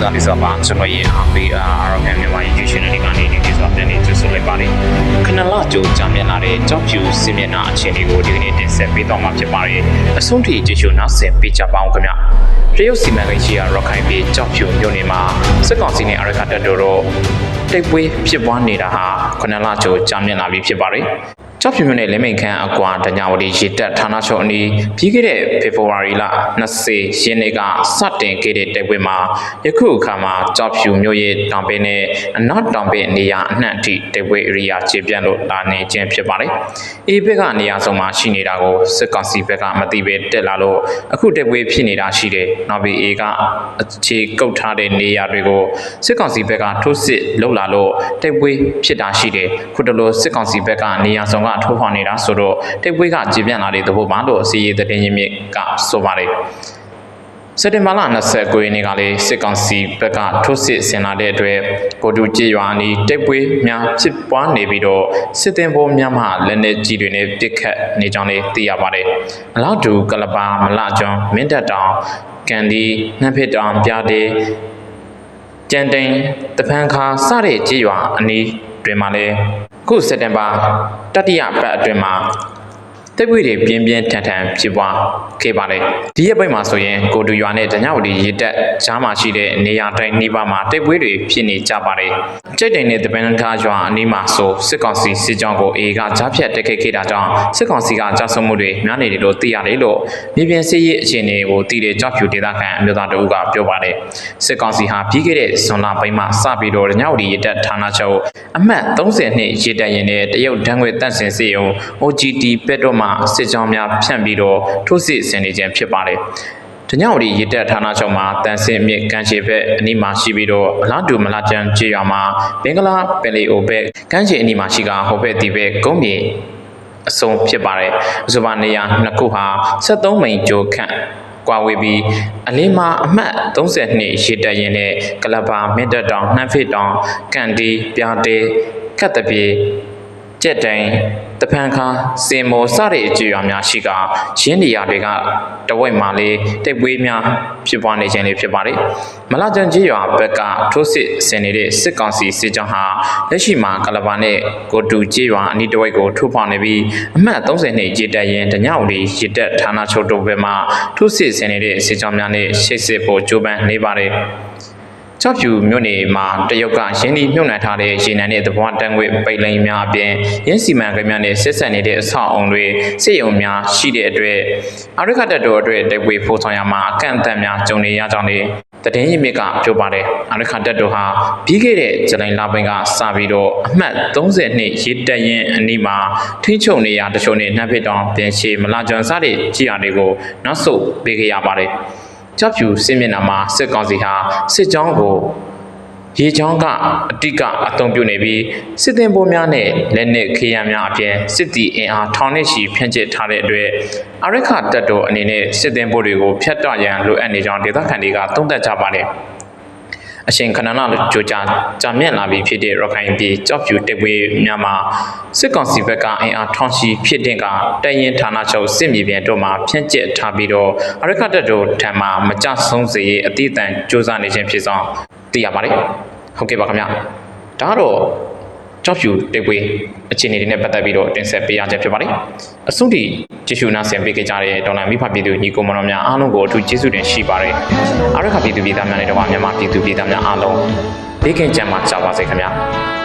သားလေးဆိုပါကျွန်တော်ရဲ့အားပေးအားရောကန်မြန်မာ YouTube channel လေးကနေဒီဒီဆိုပြန်နေကြည့်ဆိုလိုက်ပါလိမ့်ခဏလကြိုကြာမြင့်လာတဲ့ကြောက်ဖြူစင်မျက်နှာအခြေအနေကိုဒီကနေ့တင်ဆက်ပေးတော့မှာဖြစ်ပါတယ်အဆုံးထိကြည့်ရှုနောက်ဆက်ပေးကြပါအောင်ခင်ဗျတရုတ်စီမံကိန်းရှိရာရောခိုင်ပြည်ကြောက်ဖြူမြို့နယ်မှာစစ်ကောင်စီနဲ့အရခတ်တပ်တို့တော့တိတ်ပွဲဖြစ်ပွားနေတာဟာခဏလကြိုကြာမြင့်လာပြီဖြစ်ပါတယ် ကျောက်ဖြူမြို့နယ်လင်းမိန်ခန်းအကွာတညာဝတီရေတက်ဌာနချုပ်အနီးပြီးခဲ့တဲ့ဖေဖော်ဝါရီလ20ရက်နေ့ကစတင်ခဲ့တဲ့တိုက်ပွဲမှာယခုအခါမှာကျောက်ဖြူမြို့ရဲ့တောင်ပင်နဲ့အနောက်တောင်ပင်နေရာအနှံ့အထိတိုက်ပွဲအရိယာခြေပြန့်လို့လာနေခြင်းဖြစ်ပါတယ်။အေးဘက်ကနေရာဆုံးမှာရှိနေတာကိုစစ်ကောင်စီဘက်ကမသိပဲတက်လာလို့အခုတိုက်ပွဲဖြစ်နေတာရှိတယ်။နောက်ပြီးအေးကအခြေကုတ်ထားတဲ့နေရာတွေကိုစစ်ကောင်စီဘက်ကထိုးစစ်လှုပ်လာလို့တိုက်ပွဲဖြစ်တာရှိတယ်။ခုတလို့စစ်ကောင်စီဘက်ကနေရာဆုံးကထိုးဖော်နေတာဆိုတော့တိုက်ပွဲကကြည်ပြန့်လာတဲ့သဘောမှလို့အစီအရေးသတင်းရင်းမြစ်ကဆိုပါတယ်။စက်တင်ဘာလ29ရက်နေ့ကလေးစစ်ကောင်စီဘက်ကထိုးစစ်ဆင်လာတဲ့အတွက်ကိုတူကြေးရွာအနီးတိုက်ပွဲများဖြစ်ပွားနေပြီးတော့စစ်တင်ပေါ်များမှလက်နက်ကြီးတွေနဲ့ပစ်ခတ်နေကြောင်းလေးသိရပါတယ်။အလားတူကလပါမလကျွန်းမင်းတပ်တောင်ကန်ဒီနှမ်းဖစ်တောင်ပြားတဲ့ကြံတိန်တပန်းခါစတဲ့ကြေးရွာအနီးတွင်မှလည်း ခုစက်တင်ဘာတတိယပတ်အတွင်းမှာ တိုက်ပွဲတွေပြင်းပြင်းထန်ထန်ဖြစ်ပွားခဲ့ပါတယ်ဒီရက်ပိုင်းမှာဆိုရင်ကိုတူရွာနဲ့တညဝတီရေတက်ကြားမှာရှိတဲ့နေရာတိုင်းနှိပါမှာတိုက်ပွဲတွေဖြစ်နေကြပါတယ်ကြိတ်တိန်နဲ့တပန်းခါရွာအနီးမှာဆိုစစ်ကောင်စီစစ်ကြောင်းကိုအေကကြားဖြတ်တက်ခဲ့ခဲ့တာကြောင့်စစ်ကောင်စီကကြားဆုံးမှုတွေများနေတယ်လို့သိရတယ်လို့မြေပြင်စစ်ရေးအခြေအနေကိုတည်တဲ့ကြောက်ဖြူဒေသခံအမျိုးသားတအုပ်ကပြောပါတယ်စစ်ကောင်စီဟာပြီးခဲ့တဲ့ဇွန်လပိုင်းမှာစပြီးတော့ညဝတီရေတက်ဌာနချုပ်အမှတ်30နှစ်ရေတက်ရင်နဲ့တရုတ်တန်းခွေတန့်စင်စေယုံ OGT ပက်တော့မှစစ်ကြောင်းများဖြန့်ပြီးတော့ထိုးစစ်ဆင်နေခြင်းဖြစ်ပါတယ်။တညဝတီရေတက်ဌာနချုပ်မှာတန်ဆင်မြစ်ကမ်းခြေဘက်အနီးမှာရှိပြီးတော့အလားတူမလာကျန်ကျေးရွာမှာဘင်္ဂလားပင်လီအိုဘက်ကမ်းခြေအနီးမှာရှိကဟိုဘက်ဒီဘက်ကုန်းမြေအစုံဖြစ်ပါတယ်။အဆိုပါနေရာနှစ်ခုဟာ73မိန်ဂျိုခန့်ကွာဝေးပြီးအလင်းမှာအမှတ်32ရေတက်ရင်နဲ့ကလပါမင်းတက်တောင်နှမ်းဖစ်တောင်ကန်ဒီပြားတဲကတ်တပြေ ကြက်တိုင်တဖန်ခါစင်မောစတဲ့အကြွေအများရှိကရင်းနေရာတွေကတဝက်မှလေးတိတ်ပွေးများဖြစ်ပွားနေခြင်းလေးဖြစ်ပါတယ်မလာကြံကြီးရွာဘက်ကထိုးစစ်ဆင်နေတဲ့စစ်ကောင်စီစစ်ကြောင်းဟာလက်ရှိမှာကလပါနဲ့ကိုတူကြီးရွာအနီးတစ်ဝက်ကိုထိုးဖောက်နေပြီးအမှတ်30နှစ်ရေတက်ရင်တညဝတီရေတက်ဌာနချုပ်တို့ဘက်မှထိုးစစ်ဆင်နေတဲ့စစ်ကြောင်းများနဲ့ရှိတ်စစ်ဖို့ကြိုးပမ်းနေပါတယ် ကျောက်ဖြူမြို့နယ်မှာတရုတ်ကရင်းနှီးမြှုပ်နှံထားတဲ့ရေနံနဲ့သဘောတန်ခွေပိတ်လိမ်များအပြင်ရင်းစီမံကိန်းများနဲ့ဆက်ဆက်နေတဲ့အဆောက်အုံတွေစစ်ရုံများရှိတဲ့အတွက်အာရိကတပ်တော်အတွက်တိုက်ပွဲပို့ဆောင်ရမှာအကန့်အသတ်များကြုံနေရကြောင်းလေတည်င်းရမြစ်ကပြောပါတယ်အာရိကတပ်တော်ဟာပြီးခဲ့တဲ့ဇူလိုင်လပိုင်းကစပြီးတော့အမှတ်30နှစ်ရေတက်ရင်အနီးမှာထိချုံနေရတချို့နဲ့နှက်ဖြစ်တောင်ပြင်ရှေမလာကျွမ်းစားတဲ့ကြည်ရတွေကိုနောက်ဆုတ်ပေးခဲ့ရပါတယ် ကြောက်ဖြူစစ်မျက်နှာမှာစစ်ကောင်စီဟာစစ်ကြောင်းကိုရေချောင်းကအတိကအသုံးပြုနေပြီးစစ်သည်ပိုးများနဲ့လက်နက်ခေယံများအပြင်စစ်တီအင်အားထောင်နဲ့ချီဖြန့်ကျက်ထားတဲ့အတွက်အရိခတပ်တော်အနေနဲ့စစ်သည်ပိုးတွေကိုဖျက်တောက်ရန်လိုအပ်နေကြောင်းဒေသခံတွေကသုံးသပ်ကြပါတယ် အရှင်ခဏနာကြိုကြာကြာမြင့်လာပြီးဖြစ်တဲ့ရခိုင်ပြည်ကြောက်ဖြူတက်ပွေးများမှာစစ်ကောင်စီဘက်ကအင်အားထောင်ချီဖြစ်တဲ့ကတရင်ဌာနချုပ်စစ်မြေပြင်တို့မှာဖြန့်ကျက်ထားပြီးတော့အရိခတပ်တော်ထံမှမကြဆုံးစေရေးအတိအတန်စ조사နေခြင်းဖြစ်ဆောင်သိရပါတယ်ဟုတ်ကဲ့ပါခင်ဗျဒါကတော့ကြောက်ဖြူတက်ပွေးအခြေအနေတွေနဲ့ပတ်သက်ပြီးတော့တင်ဆက်ပေးရခြင်းဖြစ်ပါတယ်အဆုံးထိ ကျေးဇူးနာဆင်ပေးကြတဲ့ဒေါ်လာမိဖပြည်သူညီကိုမတော်များအားလုံးကိုအထူးကျေးဇူးတင်ရှိပါတယ်အရိခပြည်သူပြည်သားများနဲ့တော့မြန်မာပြည်သူပြည်သားများအားလုံးဘေးကင်းကြမှာကြပါစေခင်ဗျာ